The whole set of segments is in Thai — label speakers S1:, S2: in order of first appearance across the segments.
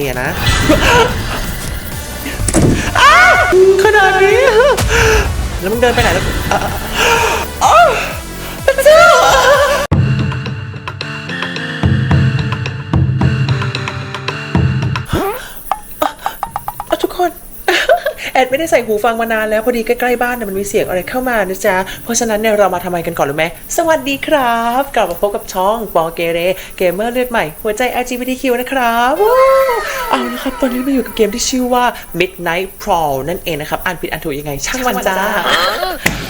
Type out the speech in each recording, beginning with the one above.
S1: เนี่ยนะอ้าขนาดนี้ แล้วมึงเดินไปไหนแล้วอะอะพระเจ้า ดไม่ได้ใส่หูฟังมานานแล้วพอดีใกล้ๆบ้านเนี่ยมันมีเสียงอะไรเข้ามานะจ๊ะ เพราะฉะนั้นเนี่ยเรามาทำไมกันก่อนรู้ไหมสวัสดีครับ กลับมาพบกับช่องปอเกเรเกมเมอร์เลือดใหม่ หัวใจ LGBTQ นะครับว้าวเอาละครับ ตอนนี้มาอยู่กับเกมที่ชื่อว่า Midnight Brawl นั่นเองนะครับ อ่านผิดอ่านถูกยังไง ช่างมันจ้า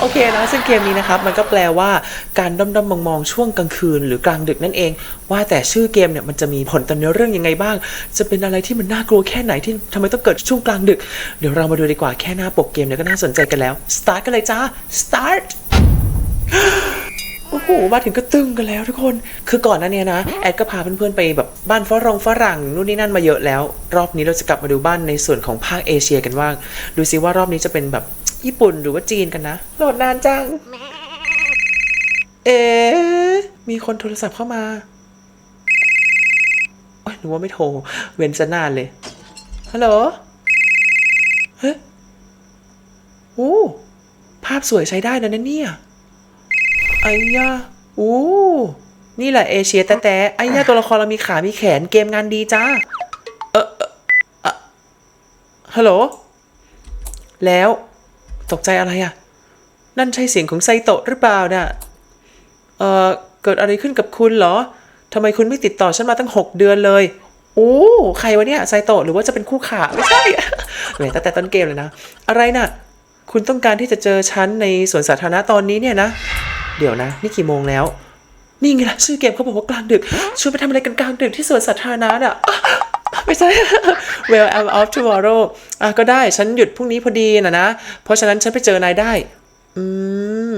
S1: โอเคนะซึ่งเกมนี้นะครับ มันก็แปลว่าการด้อมด้อมมองมองๆช่วงกลางคืน หรือกลางดึกนั่นเอง ว่าแต่ชื่อเกมเนี่ยมันจะมีผลต่อเนื้อเรื่องยังไงบ้าง จะเป็นอะไรที่มันน่ากลัวแค่ไหนที่ทำไมต้องเกิดช่วงกลางดึก เดี๋ยวเรามาดูดีกว่าแค่หน้าปกเกมเนี่ยก็น่าสนใจกันแล้ว start กันเลยจ้า start โอ้โห มาถึงก็ตึงกันแล้วทุกคน คือก่อนหน้านี้นะ แอดก็พาเพื่อนๆไปแบบบ้านฝรั่งฝรั่งนู่นนี่นั่นมาเยอะแล้ว รอบนี้เราจะกลับมาดูบ้านในส่วนของภาคเอเชียกันบ้าดูซิว่ารอบนี้จะเป็นแบบญี่ปุ่นหรือว่าจีนกันนะโหลดนานจัง เอ๊ะมีคนโทรศัพท์เข้ามาโอ้ยหนูว่าไม่โทร เว้นซะนานเลย ฮัลโหล เฮ้ โอ้ภาพสวยใช้ได้นะเนี่ยไอ้ยาโอ้นี่แหละเอเชียแต่แต่ไอ้ยาตัวละครเรามีขา มีแขนเกมงานดีจ้า เออเออฮัลโหล แล้ว ตกใจอะไรอะ นั่นใช่เสียงของไซโตะหรือเปล่าน่ะ เออเกิดอะไรขึ้นกับคุณเหรอทำไมคุณไม่ติดต่อฉันมาตั้งหกเดือนเลย โอ้ ใครวะเนี่ยไซโตะหรือว่าจะเป็นคู่ขาไม่ใช่แหมตั้งแต่ต้นเกมเลยนะ อะไรน่ะ คุณต้องการที่จะเจอฉันในสวนสาธารณะตอนนี้เนี่ยนะ เดี๋ยวนะ นี่กี่โมงแล้ว นี่ไงล่ะชื่อเกมเขาบอกว่ากลางดึกชวนไปทำอะไรกันกลางดึกที่สวนสาธารณะน่ะไม่ใช่ Well I'm off tomorrow อะก็ได้ฉันหยุดพรุ่งนี้พอดีนะนะ เพราะฉะนั้นฉันไปเจอนายได้ อืม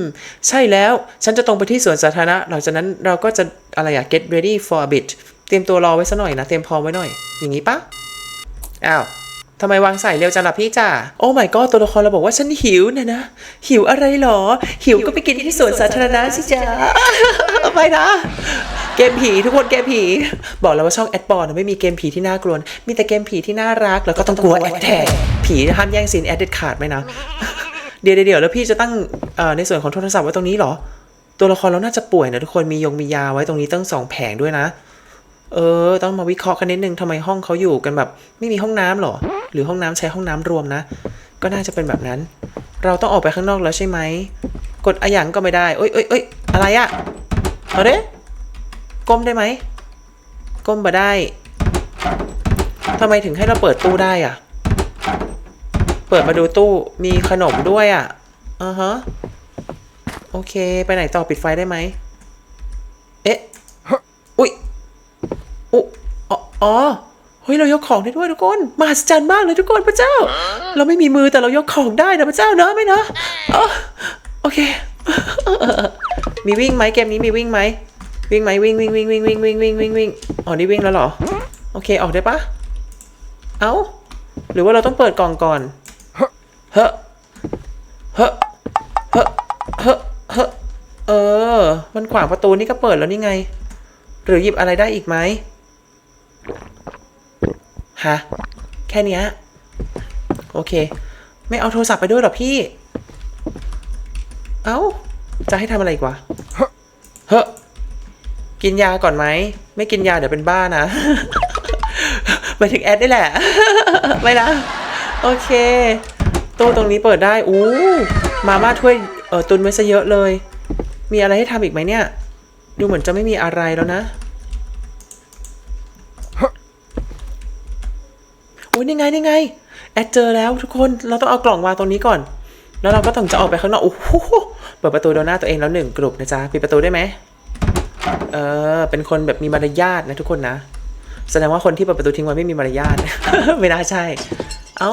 S1: ใช่แล้วฉันจะตรงไปที่สวนสาธารณะหลังจากนั้นเราก็จะอะไรอะ get ready for a bit เตรียมตัวรอไว้ซะหน่อยนะ เตรียมพร้อมไว้หน่อย อย่างนี้ปะอ้าว ทำไมวางใส่เร็วจังล่ะพี่จ่าโอ้ my god ตัวละครเราบอกว่าฉันหิวนะนะ หิวอะไรหรอ หิวก็ไปกินที่สวนสาธารณะสิจ้าไปนะ เกมผีทุกคนเกมผี บอกแล้วว่าช่องแอดบอลไม่มีเกมผีที่น่ากลัว มีแต่เกมผีที่น่ารักแล้วก็ต้องกลัวแอดแทกผีห้ามแย่งซีนแอดเด็ดขาดไหมนะ เดี๋ยวเดี๋ยวแล้วพี่จะตั้งเอ่อในส่วนของโทรศัพท์ไว้ตรงนี้เหรอ ตัวละครเราน่าจะป่วยนะทุกคนมียงมียาไว้ตรงนี้ตั้งสองแผงด้วยนะ เออ ต้องมาวิเคราะห์กันนิดนึงทำไมห้องเขาอยู่กันแบบ ไม่มีห้องน้ำหรอ หรือห้องน้ำใช้ห้องน้ำรวมนะ ก็น่าจะเป็นแบบนั้น เราต้องออกไปข้างนอกแล้วใช่ไหม กดอะหยังก็ไม่ได้เอ้ยเอ้ยเอ้ยอะไรอะเอาเด้ก้มได้ไหม ก้มมาได้ทำไมถึงให้เราเปิดตู้ได้อะเปิดมาดูตู้มีขนมด้วยอะอ่าฮะ โอเค ไปไหนต่อปิดไฟได้ไหมเอ๊ะอุ้ย อุ๊ อ๋ออ๋อ เฮ้ยเรายกของได้ด้วยทุกคนมหัศจรรย์มากเลยทุกคนพระเจ้า เราไม่มีมือแต่เรายกของได้นะพระเจ้าเนอะไหมเนอะอ๋อโอเค มีวิ่งไหมเกมนี้มีวิ่งไหมวิ่งไหมวิ่งวิ่งวิ่งวิ่งวิ่งวิ่งวิ่งวิ่งวิ่งอ๋อนี่วิ่งแล้วเหรอ โอเคออกได้ปะเอ้า หรือว่าเราต้องเปิดกล่องก่อนเฮ้อเฮ้อเฮ้อเฮ้อเฮ้อเออ มันขวางประตูนี่ก็เปิดแล้วนี่ไง หรือหยิบอะไรได้อีกไหม ฮะ แค่เนี้ย โอเค ไม่เอาโทรศัพท์ไปด้วยหรอพี่ เอ้า จะให้ทำอะไรอีกวะเฮ้อกินยาก่อนไหม ไม่กินยาเดี๋ยวเป็นบ้านะ ไปถึงแอดได้แหละ ไม่นะ โอเค ตู้ตรงนี้เปิดได้ อู้ มาม่าถ้วยเออตุนไว้ซะเยอะเลย มีอะไรให้ทำอีกไหมเนี่ย ดูเหมือนจะไม่มีอะไรแล้วนะ อ้ยนี่ไงนี่ไง แอดเจอแล้วทุกคน เราต้องเอากล่องวางตรงนี้ก่อน แล้วเราก็ต้องจะออกไปข้างนอก โอ้โห เปิดประตูโดนหน้าตัวเองแล้วหนึ่งกลุ่มนะจ๊ะ ปิดประตูได้ไหม เออ เป็นคนแบบมีมารยาทนะทุกคนนะ แสดงว่าคนที่เปิดประตูทิ้งไว้ไม่มีมารยาท ไม่น่าใช่ เอ้า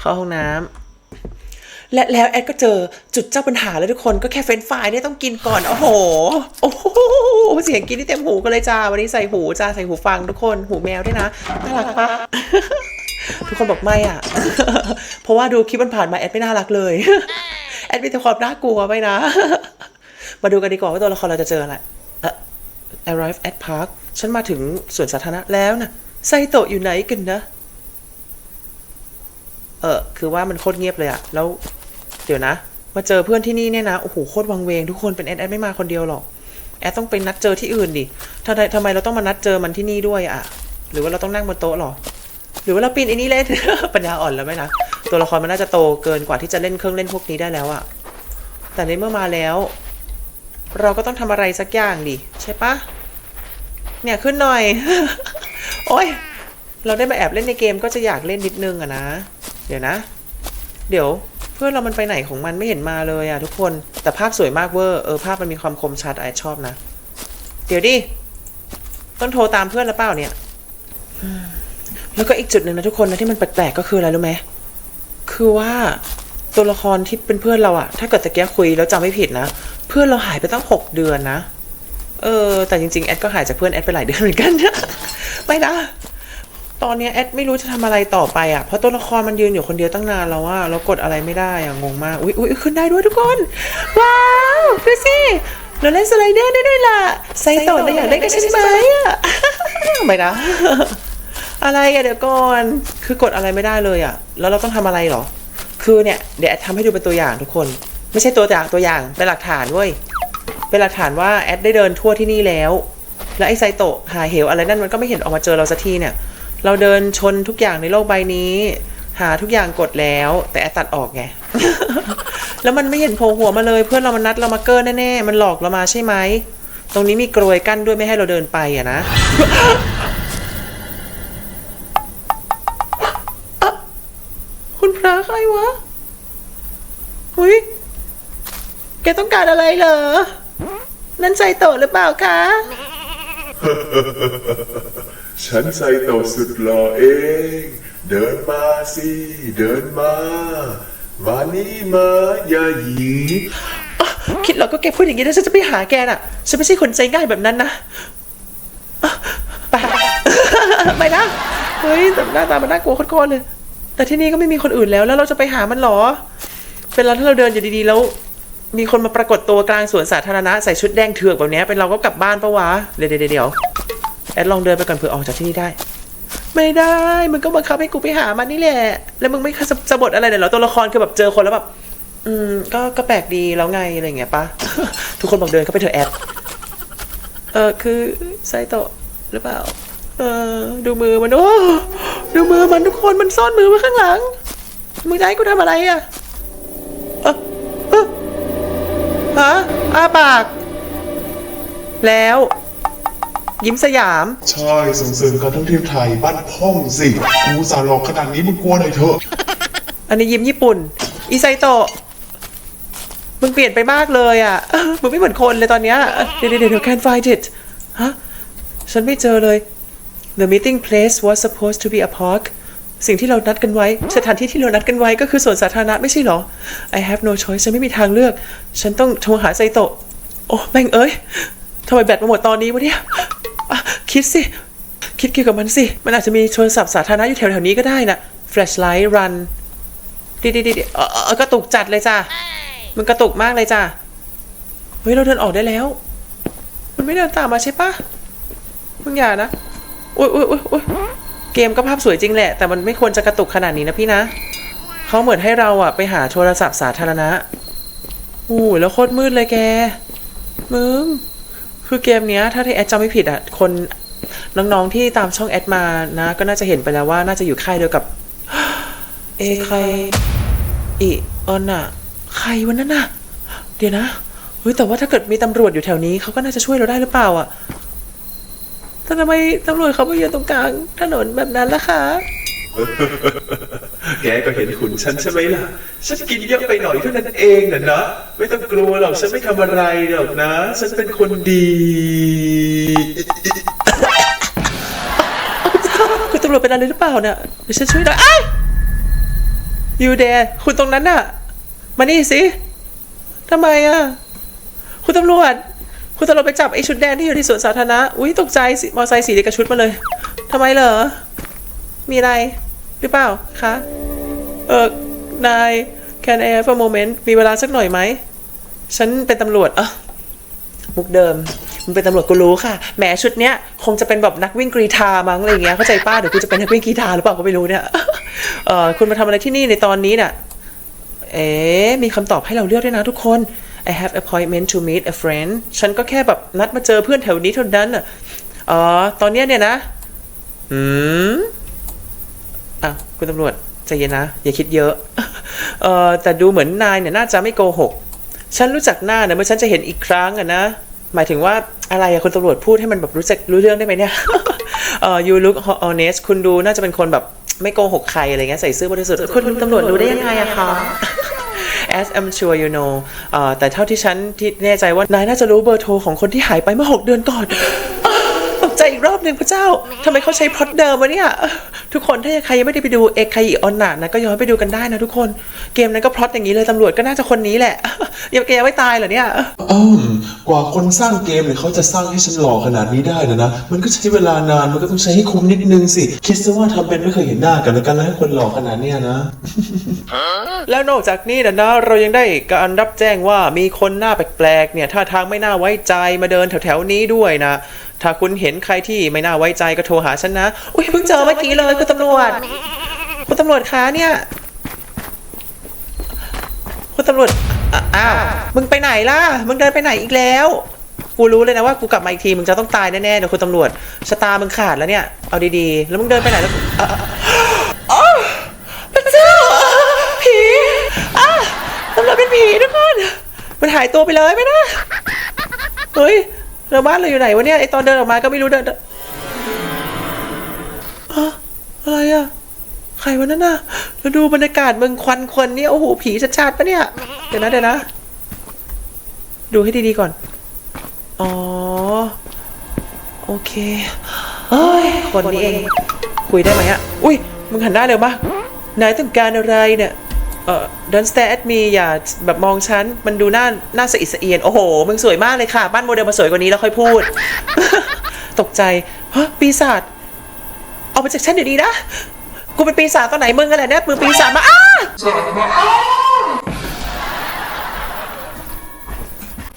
S1: เข้าห้องน้ำ และแล้วแอดก็เจอจุดเจ้าปัญหาแล้วทุกคนก็แค่เฟรนฟรายเนี่ยต้องกินก่อน โอ้โห โอ้โห เสียงกินที่เต็มหูกันเลยจ้า วันนี้ใส่หูจ้า ใส่หูฟังทุกคน หูแมวด้วยนะ น่ารักปะทุกคนบอกไม่อะ เพราะว่าดูคลิปมันผ่านมาแอดไม่น่ารักเลย แอดมีแต่ความน่ากลัวไปนะ มาดูกันดีกว่าว่าตัวละครเราจะเจออะไรเออ arrive at park ฉันมาถึงสวนสาธารณะแล้วนะไซโตะอยู่ไหนกันนะ เออ คือว่ามันโคตรเงียบเลยอะแล้ว เดี๋ยวนะ มาเจอเพื่อนที่นี่เนี่ยนะ โอ้โห โคตรวังเวงทุกคนเป็นแอดแอดไม่มาคนเดียวหรอก แอดต้องไปนัดเจอที่อื่นดิทำไมทำไมเราต้องมานัดเจอมันที่นี่ด้วยอะหรือว่าเราต้องนั่งบนโต๊ะหรอ หรือว่าเราปีนไอันนี้เล่น ปัญญาอ่อนแล้วไหมนะ ตัวละครมันน่าจะโตเกินกว่าที่จะเล่นเครื่องเล่นพวกนี้ได้แล้วอะแต่ในเมื่อมาแล้ว เราก็ต้องทำอะไรสักอย่างดิใช่ปะเนี่ยขึ้นหน่อย โอ้ยเราได้มาแอบเล่นในเกมก็จะอยากเล่นนิดนึงอะนะ เดี๋ยวนะ เดี๋ยว เพื่อนเรามันไปไหนของมันไม่เห็นมาเลยอะทุกคนแต่ภาพสวยมากเวอร์เออภาพมันมีความคมชัดไอชอบนะ เดี๋ยวดิต้องโทรตามเพื่อนแล้วเปล่าเนี่ยแล้วก็อีกจุดหนึ่งนะทุกคนนะที่มันแปลกๆก็คืออะไรรู้ไหมคือว่าตัวละครที่เป็นเพื่อนเราอะถ้าเกิดตะแกคุยแล้วจำไม่ผิดนะเพื่อนเราหายไปตั้งหกเดือนนะเออแต่จริงๆแอดก็หายจากเพื่อนแอดไปหลายเดือนเหมือนกัน ไม่นะ ตอนนี้แอดไม่รู้จะทำอะไรต่อไปอะเพราะตัวละครมันยืนอยู่คนเดียวตั้งนานแล้วว่าเรากดอะไรไม่ได้อะงงมากอุ๊ยอุ๊ยขึ้นได้ด้วยทุกคน ว้าวดูสิเราเล่นสไลเดอร์ได้ด้วยล่ะไซโตะเราอยากเล่นกับฉันไหมอะไม่นะอะไรอะเดี๋ยวก่อนคือกดอะไรไม่ได้เลยอะ แล้วเราต้องทำอะไรเหรอ คือเนี่ยเดี๋ยวแอดทำให้ดูเป็นตัวอย่างทุกคน ไม่ใช่ตัวอย่างตัวอย่างเป็นหลักฐานเว้ยเป็นหลักฐานว่าแอดได้เดินทั่วที่นี่แล้ว แล้วไอ้ไซโตะหาเหวอะไรนั่นมันก็ไม่เห็นออกมาเจอเราสักทีเนี่ย เราเดินชนทุกอย่างในโลกใบนี้ หาทุกอย่างกดแล้ว แต่แอดตัดออกไง แล้วมันไม่เห็นโผล่หัวมาเลย เพื่อนเรามันนัดเรามาเกอร์แน่ๆมันหลอกเรามาใช่ไหมตรงนี้มีกรวยกั้นด้วยไม่ให้เราเดินไปอะนะคุณพระใครวะหุยแกต้องการอะไรเหรอ นั่นไซโตหรือเปล่าคะ
S2: ฉันไซโตสุดหล่อเอง เดินมาสิ เดินมา มานี่มาอย่าหยี
S1: คิดแล้วก็แกพูดอย่างนี้แล้วฉันจะไปหาแกน่ะ ฉันไม่ใช่คนใจง่ายแบบนั้นนะอะไป ไปนะ เฮ้ยแต่หน้าตามันน่ากลัวโคตรๆเลย แต่ที่นี่ก็ไม่มีคนอื่นแล้ว แล้วเราจะไปหามันเหรอ เป็นเราถ้าเราเดินอยู่ดีๆแล้ว มีคนมาปรากฏตัวกลางสวนสาธารณะใส่ชุดแดงเถือกแบบเนี้ยเป็นเราก็กลับบ้านปะวะ เดี๋ยวเดี๋ยวเดี๋ยว ดลองเดินไปก่อนเผื่อออกจากที่นี่ได้ ไม่ได้ มึงก็บังคับให้กูไปหามันนี่แหละ แล้วมึงไม่สะสะบดอะไรเลยเหรอตัวละครคือแบบเจอคนแล้วแบบ อืม ก็ก็แปลกดีแล้วไงอะไรเงี้ยปะ ทุกคนบอกเดินเข้าไปเถอะแอด เออคือไซโตะหรือเปล่า เออดูมือมันโอ้ดูมือมันทุกคนมันซ่อนมือไว้ข้างหลัง มึงจะให้กูทำอะไรอะเออเออฮะอ้าปาก แล้ว ยิ้มสยาม
S2: ใช่ส่งเสริมการท่องเที่ยวไทยบ้านพ่องสิกูสารหลอกขนาดนี้มึงกลัวหน่อยเถอะ
S1: อันนี้ยิ้มญี่ปุ่น อีไซโตะมึงเปลี่ยนไปมากเลยอะ มึงไม่เหมือนคนเลยตอนเนี้ยเดี๋ยวเดี๋ยวเดี๋ยว can't find it ฮะ ฉันไม่เจอเลย The meeting place was supposed to be a park สิ่งที่เรานัดกันไว้ สถานที่ที่เรานัดกันไว้ก็คือสวนสาธารณะไม่ใช่เหรอ I have no choice ฉันไม่มีทางเลือก ฉันต้องโทรหาไซโตะ โอ้แม่งเอ้ยทำไมแบตมาหมดตอนนี้วะเนี่ยอะ คิดสิ คิดเกี่ยวกับมันสิ มันอาจจะมีโทรศัพท์สาธารณะอยู่แถวๆนี้ก็ได้นะ flashlight run ดิดิดิดิเออเออเออกระตุกจัดเลยจ้ะ มันกระตุกมากเลยจ้ะ เฮ้ย เราเดินออกได้แล้ว มันไม่เดินตามมาใช่ปะมึงอย่านะอุ้ยอุ้ยอุ้ยอุ้ยเกมก็ภาพสวยจริงแหละ แต่มันไม่ควรจะกระตุกขนาดนี้นะพี่นะ เขาเหมือนให้เราอะไปหาโทรศัพท์สาธารณะอู้ยแล้วโคตรมืดเลยแก มึง คือเกมเนี้ยถ้าที่แอดจำไม่ผิดอะคนน้องๆที่ตามช่องแอดมานะ ก็น่าจะเห็นไปแล้วว่าน่าจะอยู่ค่ายเดียวกับ เอใครอีออนอะใครวันนั้นน่ะ เดี๋ยวนะเฮ้ยแต่ว่าถ้าเกิดมีตำรวจอยู่แถวนี้เขาก็น่าจะช่วยเราได้หรือเปล่าอะแต่ทำไมตำรวจเขาไปยืนตรงกลางถนนแบบนั้นล่ะคะ
S2: แกก็เห็นขุนฉันใช่ไหมล่ะ ฉันกินเยอะไปหน่อยเท่านั้นเองน่ะนะ ไม่ต้องกลัวหรอก ฉันไม่ทำอะไรหรอกนะ ฉันเป็นคนดี
S1: คุณตำรวจเป็นอะไรหรือเปล่าเนี่ยเดี๋ยวฉันช่วยหน่อยอ้ยูเดคุณตรงนั้นน่ะ มานี่สิทำไมอะ คุณตำรวจ คุณตำรวจไปจับไอ้ชุดแดงที่อยู่ที่สวนสาธารณะ อุ้ยตกใจสิมอไซค์สีเดียวกับชุดมาเลยทำไมเหรอ มีอะไร หรือเปล่าคะ เออนาย can I have a moment มีเวลาสักหน่อยไหม ฉันเป็นตำรวจเอะมุกเดิมมึงเป็นตำรวจกูรู้ค่ะ แหมชุดเนี้ยคงจะเป็นแบบนักวิ่งกรีธามั้งอะไรเงี้ย เข้าใจป้าเดี๋ยวกูจะเป็นนักวิ่งกรีธาหรือเปล่าก็ไม่รู้เนี่ย เออคุณมาทำอะไรที่นี่ในตอนนี้น่ะเอ๊มีคำตอบให้เราเลือกด้วยนะทุกคน I have appointment to meet a friend ฉันก็แค่แบบนัดมาเจอเพื่อนแถวนี้เท่านั้นอะอ๋อ ตอนเนี้ยเนี่ยนะ อืม อะคุณตำรวจใจเย็นนะ อย่าคิดเยอะ เออแต่ดูเหมือนนายเนี่ยน่าจะไม่โกหก ฉันรู้จักหน้านะเมื่อฉันจะเห็นอีกครั้งอะนะ หมายถึงว่าอะไรอะคุณตำรวจพูดให้มันแบบรู้จักรู้เรื่องได้ไหมเนี่ย เอ่อ you look honest คุณดูน่าจะเป็นคนแบบไม่โกหกใครอะไรเงี้ยใส่ซื่อบริสุทธิ์คุณตำรวจรู้ได้ยังไงอะคะ as I'm sure you know เอ่อแต่เท่าที่ฉันที่แน่ใจว่านายน่าจะรู้เบอร์โทรของคนที่หายไปเมื่อ 6 เดือนก่อนตก ใจอีกรอบหนึ่งพระเจ้าทำไมเขาใช้พล็อตเดิมวะเนี่ย ทุกคนถ้าใครยังไม่ได้ไปดูเอกไคออนนานะก็ย้อนไปดูกันได้นะทุกคน เกมนั้นก็พล็อตอย่างนี้เลยตำรวจก็น่าจะคนนี้แหละยังแกยังไม่ตายเหรอเนี่ย
S3: อืมกว่าคนสร้างเกมเนี่ยเขาจะสร้างให้ฉันหล่อขนาดนี้ได้นะนะ มันก็ใช้เวลานานมันก็ต้องใช้ให้คุ้มนิดนึงสิ คิดซะว่าทำเป็นไม่เคยเห็นหน้ากันแล้วกันแล้วให้คนหล่อขนาดเนี้ยนะ
S1: แล้วนอกจากนี้นะนะเรายังได้การรับแจ้งว่ามีคนหน้าแปลกๆเนี่ยท่าทางไม่น่าไว้ใจมาเดินแถวๆนี้ด้วยนะถ้าคุณเห็นใครที่ไม่น่าไว้ใจก็โทรหาฉันนะ อุ้ยเพิ่งเจอเมื่อกี้เลยคุณตำรวจ คุณตำรวจคะเนี่ย คุณตำรวจอะอ้าว มึงไปไหนล่ะ มึงเดินไปไหนอีกแล้ว กูรู้เลยนะว่ากูกลับมาอีกทีมึงจะต้องตายแน่ๆเดี๋ยวคุณตำรวจชะตามึงขาดแล้วเนี่ย เอาดีๆ แล้วมึงเดินไปไหนแล้วอะอะอะพระเจ้าผีอะตำรวจเป็นผีทุกคนมันหายตัวไปเลยไหมนะ เฮ้ย เราบ้านเราอยู่ไหนวะเนี่ยไอตอนเดินออกมาก็ไม่รู้เดินเดินอะอะไรอะใครวะนั่นน่ะแล้วดูบรรยากาศเมืองควันควันเนี่ยโอ้โหผีชัดๆปะเนี่ยเดี๋ยวนะเดี๋ยวนะ ดูให้ดีๆก่อน อ๋อ โอเคเฮ้ยคนนี้เอง คุยได้ไหมอะอุ้ยมึงหันหน้าเร็วมากนายต้องการอะไรเนี่ย เอ่อ don't stare at me อย่าแบบมองฉัน มันดูหน้าหน้าสะอิดสะเอียน โอ้โห มึงสวยมากเลยค่ะ บ้านโมเดลมาสวยกว่านี้แล้วค่อยพูด ตกใจฮะปีศาจเอาไปจากฉันเดี๋ยวนี้นะ กูเป็นปีศาจตอนไหนมึงอะไรเนี่ยมึงปีศาจมาอ้า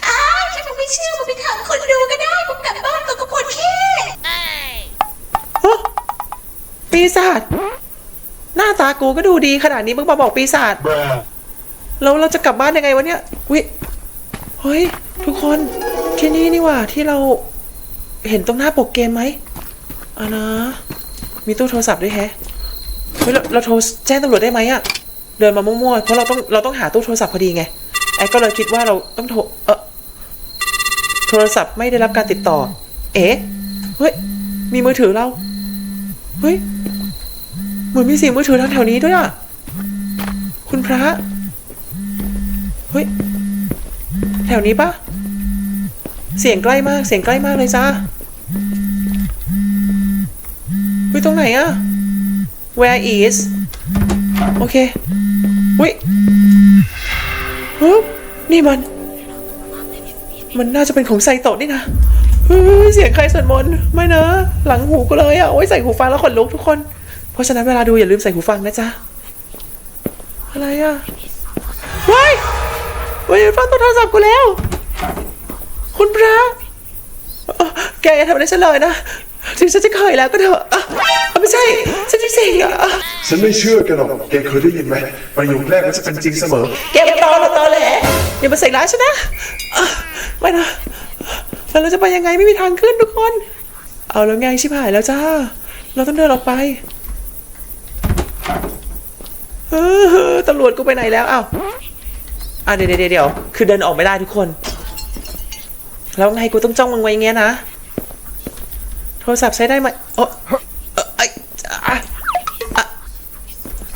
S4: อ้าวฉันไม่เชื่อมันไปถามคนดูก็ได้ผมกลับบ้านกับกปวดขี้
S1: ฮะปีศาจ หน้าตากูก็ดูดีขนาดนี้มึงมาบอกปีศาจแล้วเราจะกลับบ้านยังไงวะเนี่ยวิเฮ้ย ทุกคนที่นี่นี่หว่าที่เราเห็นตรงหน้าปกเกมไหมอ่านะ มีตู้โทรศัพท์ด้วยแฮะเฮ้ยเราเราโทรแจ้งตำรวจได้ไหมอะเดินมามั่วๆเพราะเราต้องเราต้องหาตู้โทรศัพท์พอดีไงแอดก็เลยคิดว่าเราต้องโทรเออโทรศัพท์ไม่ได้รับการติดต่อ เอ๊ะเฮ้ยมีมือถือเราเฮ้ย เหมือนมีเสียงมือถือทางแถวนี้ด้วยอะ คุณพระ เฮ้ย แถวนี้ปะเสียงใกล้มาก เสียงใกล้มากเลยจ้าเฮ้ยตรงไหนอะ Where is โอเคเฮ้ยฮึนี่มัน มันน่าจะเป็นของไซโตะนี่นะเฮ้ยเสียงใครสวดมนต์ไม่นะ หลังหูกูเลยอะโอ้ยใส่หูฟังแล้วขนลุกทุกคน เพราะฉะนั้นเวลาดูอย่าลืมใส่หูฟังนะจ๊ะ อะไรอะว้ายว้ายฟังตัวโทรศัพท์กูแล้ว คุณพระเอ่อแกอย่าทำอะไรฉันเลยนะถึงฉันจะเคยแล้วก็เถอะอะอะไม่ใช่ ฉันจริงๆอะ
S2: ฉันไม่เชื่อแกหรอก แกเคยได้ยินไหมประโยคแรกมันจะเป็นจริงเสมอ
S1: แกมาตอมาตอแหละอย่ามาใส่ร้ายฉันนะอะไม่นะแล้วเราจะไปยังไงไม่มีทางขึ้นทุกคน เอาแล้วไงชิบหายแล้วจ้า เราต้องเดินออกไป เออตำรวจกูไปไหนแล้วอ้าวอะเดี๋ยวเดี๋ยวเดี๋ยวคือเดินออกไม่ได้ทุกคน แล้วไงกูต้องจ้องมึงไว้ย่างเงี้ยนะ โทรศัพท์ใช้ได้ไหมโอ้เออไอยอะอะ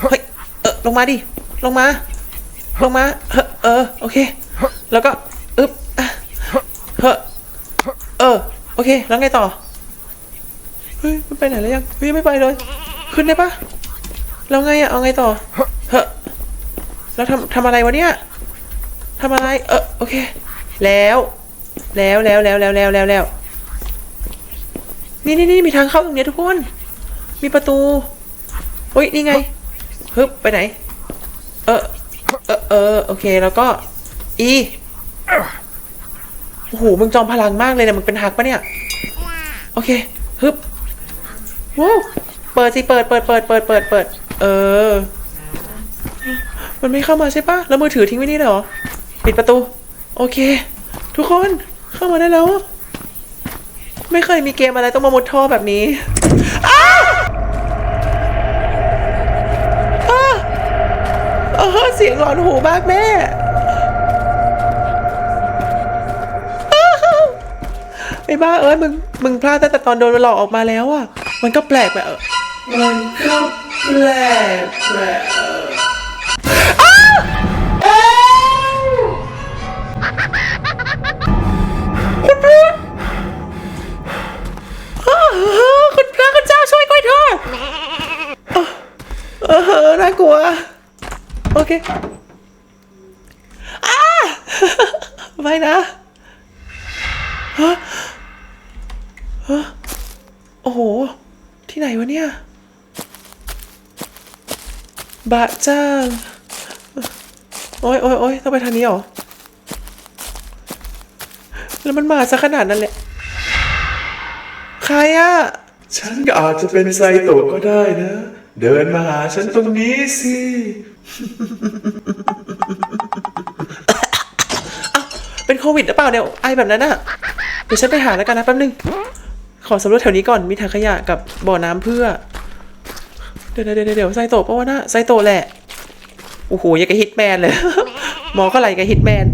S1: เฮ้ยเออลงมาดิ ลงมา ลงมา เออโอเค แล้วก็อึ๊บอะเฮ้อเออ โอเค แล้วไงต่อ เฮ้ยมันไปไหนแล้วยัง เฮ้ยไม่ไปเลย ขึ้นได้ปะแล้วไงอะเอาไงต่อ แล้วทำทำอะไรวะเนี่ยทำอะไร เออโอเค แล้ว แล้วแล้วแล้วแล้วแล้วแล้วแล้วนี่นี่นี่มีทางเข้าตรงเนี้ยทุกคน มีประตูอุ้ยนี่ไงฮึบไปไหน เออเออเออโอเคแล้วก็อีโอ้โหมึงจอมพลังมากเลยนะมึงเป็นฮักปะเนี่ย โอเคฮึบว้าวเปิดสิเปิดเปิดเปิดเปิดเปิดเปิดเออ มันไม่เข้ามาใช่ปะแล้วมือถือทิ้งไว้นี่เหรอ ปิดประตู โอเค ทุกคนเข้ามาได้แล้ว ไม่เคยมีเกมอะไรต้องมามุดท่อแบบนี้อ้าวเออเสียงหลอนหูมากแม่ไอ้บ้าเอ้ยมึงมึงพลาดตั้งแต่ตอนโดนหลอกออกมาแล้วอะ มันก็แปลกไปเออมันก็แปลกแปลก หัว โอเคอ้าไม่นะฮะฮะโอ้โห ที่ไหนวะเนี่ยบะจ้างโอ้ยโอ้ยโอ้ยต้องไปทางนี้เหรอ แล้วมันมาซะขนาดนั้นเลยใครอะ
S3: ฉันอาจจะเป็นไซโตะก็ได้นะ เดินมาหาฉันตรงนี้สิ
S1: เป็นโควิดหรือเปล่าเนี่ยไอแบบนั้นอะเดี๋ยวฉันไปหาแล้วกันนะแป๊บนึง ขอสำรวจแถวนี้ก่อน มีถังขยะกับบ่อน้ำเพื่อ เดี๋ยวเดี๋ยวเดี๋ยวเดี๋ยวไซโตะปะวะนะไซโตะแหละ โอ้โหยังกับฮิตแมนเลย หมอก็ไหลกับฮิตแมน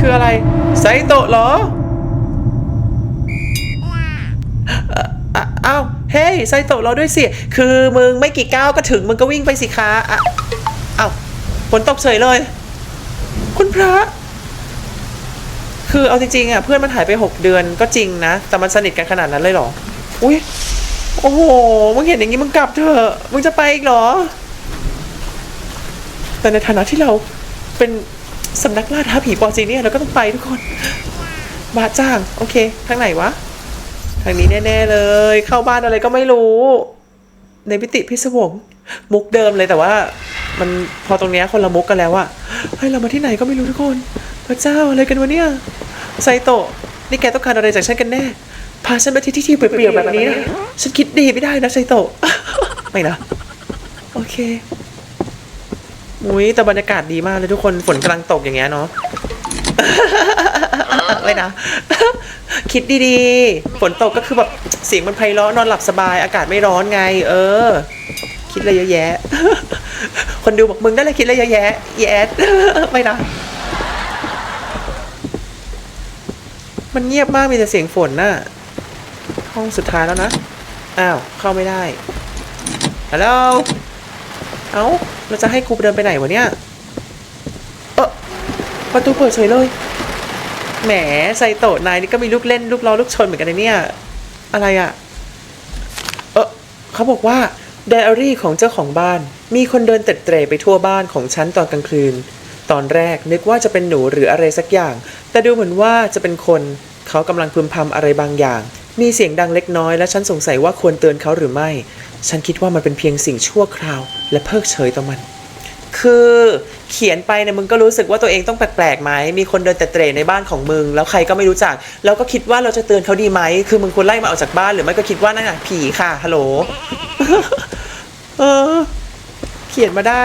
S1: คืออะไรไซโตะเหรอ เออเอ้าวเฮ้ยไซโตะเราด้วยสิ คือมึงไม่กี่ก้าวก็ถึงมึงก็วิ่งไปสิคะอะอ้าวฝนตกเฉยเลย คุณพระ คือเอาจริงๆอะเพื่อนมันหายไปหกเดือนก็จริงนะ แต่มันสนิทกันขนาดนั้นเลยเหรอ อุ้ยโอ้โห มึงเห็นอย่างนี้มึงกลับเถอะ มึงจะไปอีกเหรอ แต่ในฐานะที่เราเป็นสำนักล่าท้าผีปอจีเนี่ยเราก็ต้องไปทุกคน บาจ้าง โอเค ทางไหนวะ ทางนี้แน่ ๆ เลย เข้าบ้านอะไรก็ไม่รู้ ในพิติพิศวงมุกเดิมเลยแต่ว่า มันพอตรงเนี้ยคนละมุกกันแล้วอะเฮ้ยเรามาที่ไหนก็ไม่รู้ทุกคน พระเจ้าอะไรกันวะเนี่ยไซโตะนี่แกต้องการอะไรจากฉันกันแน่พาฉันไปที่ที่ที่เปลี่ยวๆแบบนี้นะฉันคิดดีไม่ได้นะไซโตะไม่นะโอเคอุ้ยแต่บรรยากาศดีมากเลยทุกคนฝนกำลังตกอย่างเงี้ยเนาะ ไม่นะ คิดดีๆ ฝนตกก็คือแบบเสียงมันไพเราะนอนหลับสบายอากาศไม่ร้อนไง เออ คิดอะไรเยอะแยะ คนดูบอกมึงได้เลยคิดอะไรเยอะแยะ แยะไม่นะมันเงียบมากมีแต่เสียงฝนน่ะ ห้องสุดท้ายแล้วนะ อ้าว เข้าไม่ได้ฮัลโหลเอ้า เราจะให้กูเดินไปไหนวะเนี่ย เออประตูเปิดเฉยเลย แหมไซโตะนายนี่ก็มีลูกเล่นลูกล้อลูกชนเหมือนกันนะเนี่ย อะไรอะ่ะ เออเขาบอกว่าไดอารี่ของเจ้าของบ้าน มีคนเดินเตร็ดเตร่ไปทั่วบ้านของฉันตอนกลางคืน ตอนแรกนึกว่าจะเป็นหนูหรืออะไรสักอย่าง แต่ดูเหมือนว่าจะเป็นคน เขากำลังพึมพำอะไรบางอย่าง มีเสียงดังเล็กน้อยและฉันสงสัยว่าควรเตือนเขาหรือไม่ ฉันคิดว่ามันเป็นเพียงสิ่งชั่วคราว และเพิกเฉยต่อมัน คือเขียนไปเนี่ยมึงก็รู้สึกว่าตัวเองต้องแปลกๆไหมมีคนเดินแต่เตร่ในบ้านของมึง แล้วใครก็ไม่รู้จัก แล้วก็คิดว่าเราจะเตือนเขาดีไหมคือมึงควรไล่มาออกจากบ้านหรือไม่ก็คิดว่านั่นน่ะผีค่ะฮัลโหลเออ เขียนมาได้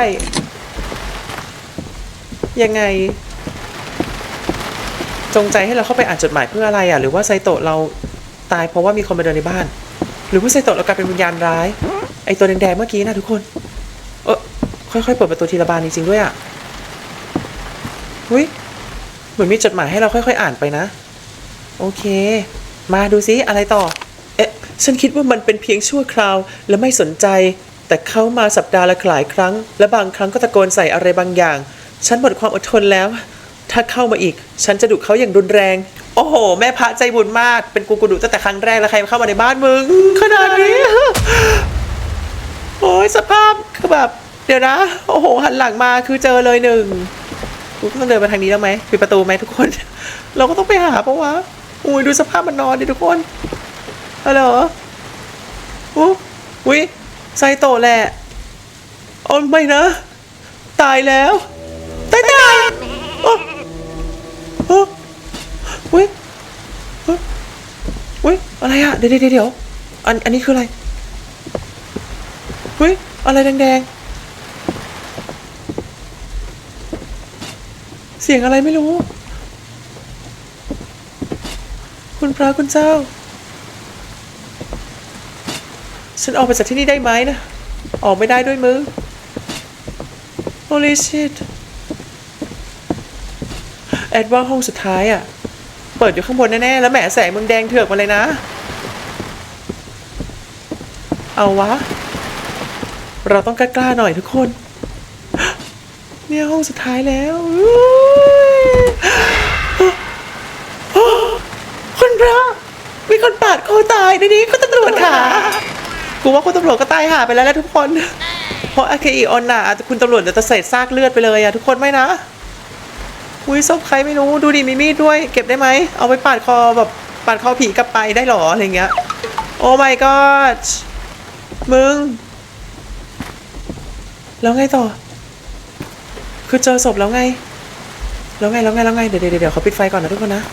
S1: ยังไง จงใจให้เราเข้าไปอ่านจดหมายเพื่ออะไรอะ หรือว่าไซโตะเราตายเพราะว่ามีคนมาเดินในบ้าน หรือว่าไซโตะเรากลายเป็นวิญญาณร้าย ไอตัวแดงๆเมื่อกี้นะทุกคน ค่อยๆเปิดประตูทีละบานจริงๆด้วยอะหุ้ยเหมือนมีจดหมายให้เราค่อยๆ อ่านไปนะ โอเค มาดูซิอะไรต่อ เอ๊ะ ฉันคิดว่ามันเป็นเพียงชั่วคราว และไม่สนใจ แต่เขามาสัปดาห์ละหลายครั้ง และบางครั้งก็ตะโกนใส่อะไรบางอย่าง ฉันหมดความอดทนแล้ว ถ้าเข้ามาอีก ฉันจะดุเขาอย่างรุนแรง โอ้โห แม่พระใจบุญมาก เป็นกูกูดุตั้งแต่ครั้งแรกแล้วใครมาเข้ามาในบ้านมึงขนาดนี้ โอ้ยสภาพคือแบบ เดี๋ยวนะ โอ้โห หันหลังมาคือเจอเลยหนึ่งกูต้องเดินมาทางนี้แล้วไหมปิดประตูไหมทุกคน เราก็ต้องไปหาปะวะอุ้ยดูสภาพมันนอนดิทุกคนฮัลโหลอู้อุ้ยไซโตแหละโอ้ไม่นะ ตายแล้วตายตายอ้โอ้อุ้ยเฮ้ยอุ้ยอะไรอะเดี๋ยวเดี๋ยวเดี๋ยวอันอันนี้คืออะไรอุ้ยอะไรแดงๆ สียงอะไรไม่รู้ คุณพระคุณเจ้า ฉันออกไปจากที่นี่ได้ไหมนะ ออกไม่ได้ด้วยมือ Holy shit แอดว่าห้องสุดท้ายอะ่ะ เปิดอยู่ข้างบนแน่ ๆ แล้วแหมแสงมึงแดงเถือกมาเลยนะ เอาวะ เราต้องกล้าๆหน่อยทุกคน เนี่ยห้องสุดท้ายแล้วอุ๊ยคุณพระมีคนปาดคอตายในนี้คุณตำรวจค่ะ กูว่าคุณตำรวจก็ตายหาไปแล้วแหละทุกคน เพราะอาเคอีออนน่ะคุณตำรวจจะเศษซากเลือดไปเลยอะทุกคนไม่นะ อุ้ยศพใครไม่รู้ดูดิมีมีดด้วย เก็บได้ไหม เอาไปปาดคอแบบปาดคอผีกลับไปได้หรออะไรเงี้ย โอ้ my god มึง แล้วไงต่อ คือเจอศพแล้วไง แล้วไงแล้วไงแล้วไง เดี๋ยวเดี๋ยวเดี๋ยวเขาปิดไฟก่อนนะทุกคนนะ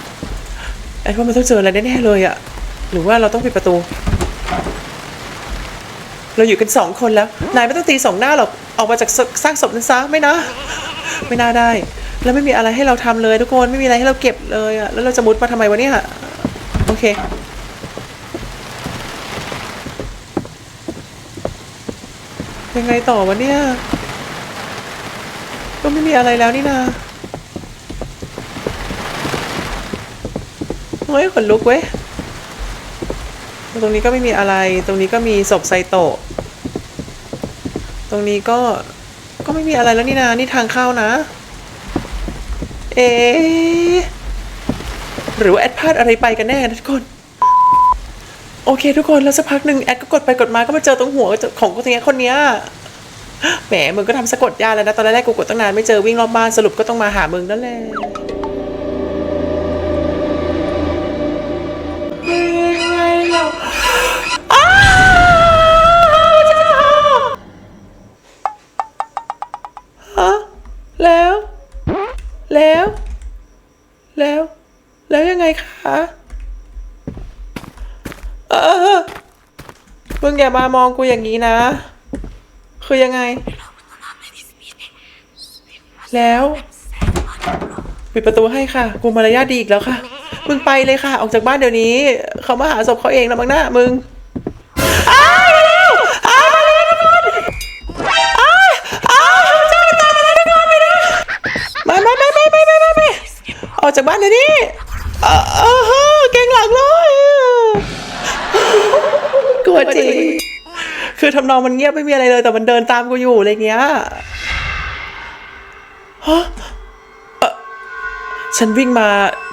S1: ไอ้ว่ามันต้องเจออะไรแน่ๆเลยอะหรือว่าเราต้องปิดประตู เราอยู่กันสองคนแล้ว นายไม่ต้องตีสองหน้าหรอก ออกมาจากซากศพนั้นซะไม่นะ ไม่น่าได้ แล้วไม่มีอะไรให้เราทำเลยทุกคน ไม่มีอะไรให้เราเก็บเลยอะแล้วเราจะมุดมาทำไมวะเนี่ยโอเคยังไงต่อวะเนี่ย ก็ไม่มีอะไรแล้วนี่นาเฮ้ยขนลุกเว้ย ตรงนี้ก็ไม่มีอะไร ตรงนี้ก็มีศพไซโตะ ตรงนี้ก็ ก็ไม่มีอะไรแล้วนี่นา นี่ทางเข้านะ เอะหรือว่าแอดพลาดอะไรไปกันแน่นะทุกคน โอเคทุกคน แล้วสักพักหนึ่งแอดก็กดไปกดมาก็มาเจอตรงหัวของคนเนี้ยคนเนี้ย แหมมึงก็ทำสะกดยาแล้วนะตอนแรกๆกูกดตั้งนานไม่เจอวิ่งรอบบ้านสรุปก็ต้องมาหามึงนั่นแหละยังไงล่ะอ้าวจะจะฮะแล้ว แล้ว แล้ว แล้วยังไงคะเออมึงอย่ามามองกูอย่างนี้นะ คือยังไง แล้วปิดประตูให้ค่ะกูมารยาทดีอีกแล้วค่ะมึงไปเลยค่ะ ออกจากบ้านเดี๋ยวนี้ เขามาหาศพเขาเองแล้วบังหน้ามึงไม่ไม่ไม่ไม่ไม่ไม่ไม่ออกจากบ้านเดี๋ยวนี้เออเออเกงหลังเลย คือทำนองมันเงียบไม่มีอะไรเลย แต่มันเดินตามกูอยู่อะไรเงี้ยฮะเอ่อฉันวิ่งมา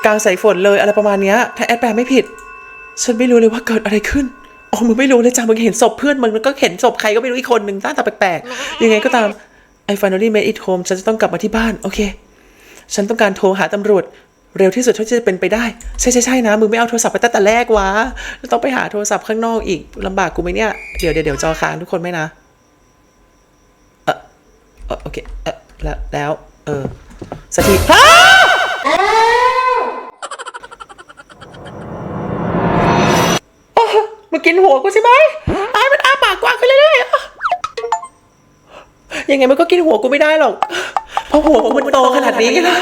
S1: กลางสายฝนเลยอะไรประมาณเนี้ย ถ้าแอดแปลไม่ผิด ฉันไม่รู้เลยว่าเกิดอะไรขึ้นอ๋อมึงไม่รู้เลยจ้ะมึงเห็นศพเพื่อนมึงมันก็เห็นศพใครก็ไม่รู้อีกคนหนึ่งหน้าตาแปลกๆ ยังไงก็ตาม I finally made it home ฉันจะต้องกลับมาที่บ้าน โอเค ฉันต้องการโทรหาตำรวจ เร็วที่สุดเท่าที่จะเป็นไปได้ ใช่ใช่ใช่นะมึงไม่เอาโทรศัพท์ไปตั้งแต่แรกวะแล้วต้องไปหาโทรศัพท์ข้างนอกอีกลำบากกูไหมเนี่ยเดี๋ยวเดี๋ยวเดี๋ยวจอค้างทุกคนไหมนะเออเออโอเคเออแล้วแล้วเออสถิฮะโอ้มากินหัวกูใช่ไหมไอ้มันอ้าปากกว้างขึ้นเรื่อยๆยังไงมันก็กินหัวกูไม่ได้หรอก เพราะหัวกูมันโตขนาดนี้นะ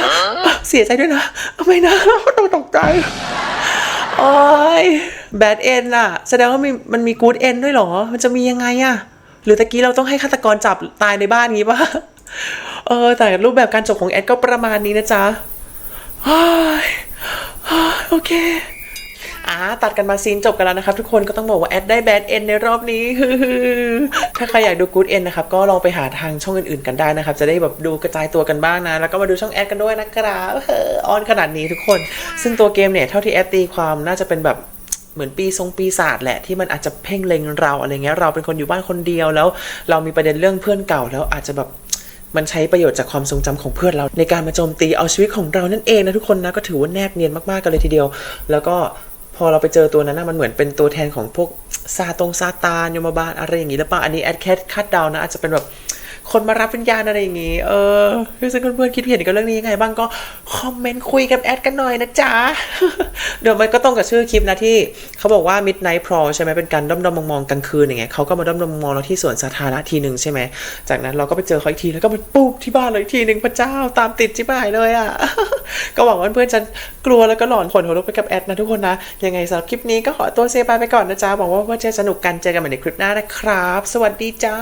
S1: เสียใจด้วยนะไม่นะต้องตกใจโอ้ยแบดเอนอะแสดงว่ามีมันมีกูดเอนด้วยเหรอ มันจะมียังไงอะหรือตะกี้เราต้องให้ฆาตกรจับตายในบ้านงี้ปะเออ แต่รูปแบบการจบของแอดก็ประมาณนี้นะจ๊ะโอ้ยโอ้ยโอเค อ่าตัดกันมาซีนจบกันแล้วนะครับทุกคนก็ต้องบอกว่าแอดได้แบดเอนในรอบนี้ถ้าใครอยากดูกูดเอนนะครับก็ลองไปหาทางช่องอื่นๆกันได้นะครับ จะได้แบบดูกระจายตัวกันบ้างนะ แล้วก็มาดูช่องแอดกันด้วยนะครับเออออนขนาดนี้ทุกคน ซึ่งตัวเกมเนี่ยเท่าที่แอดตีความน่าจะเป็นแบบเหมือนปีทรงปีศาจแหละที่มันอาจจะเพ่งเล็งเราอะไรเงี้ยเราเป็นคนอยู่บ้านคนเดียวแล้ว เรามีประเด็นเรื่องเพื่อนเก่าแล้วอาจจะแบบมันใช้ประโยชน์จากความทรงจำของเพื่อนเรา ในการมาโจมตีเอาชีวิตของเรานั่นเองนะทุกคนนะก็ถือว่าแนบเนียนมากๆกันเลยทีเดียว แล้วก็ พอเราไปเจอตัวนั้นนะมันเหมือนเป็นตัวแทนของพวกซาตรงซาตานยมบาลอะไรอย่างนี้หรือเปล่าอันนี้แอดแคทคาดเดานะอาจจะเป็นแบบ คนมารับวิญญาณอะไรอย่างงี้ เออพี่ซึ่งเพื่อนๆคิดเห็นกับเรื่องนี้ยังไงบ้างก็คอมเมนต์คุยกับแอดกันหน่อยนะจ๊ะ เดี๋ยวมันก็ตรงกับชื่อคลิปนะที่เขาบอกว่า Midnight Pro ใช่ไหมเป็นการด้อมๆมองๆกลางคืนอย่างเงี้ยเขาก็มาด้อมๆมองเราที่สวนสาธารณะทีหนึ่งใช่ไหมจากนั้นเราก็ไปเจอเขาอีกทีแล้วก็มาปุ๊บที่บ้านเลยทีหนึ่งพระเจ้าตามติดจิ๋บหายเลยอะก็หวังว่าเพื่อนๆจะกลัวแล้วก็หลอนขนหัวลุกไปกับแอดนะทุกคนนะยังไงสำหรับคลิปนี้ก็ขอตัวเซบายไปก่อนนะจ๊ะหวังว่าเพื่อนจะสนุกกันเจอกันใหม่ในคลิปหน้านะครับ สวัสดีจ้า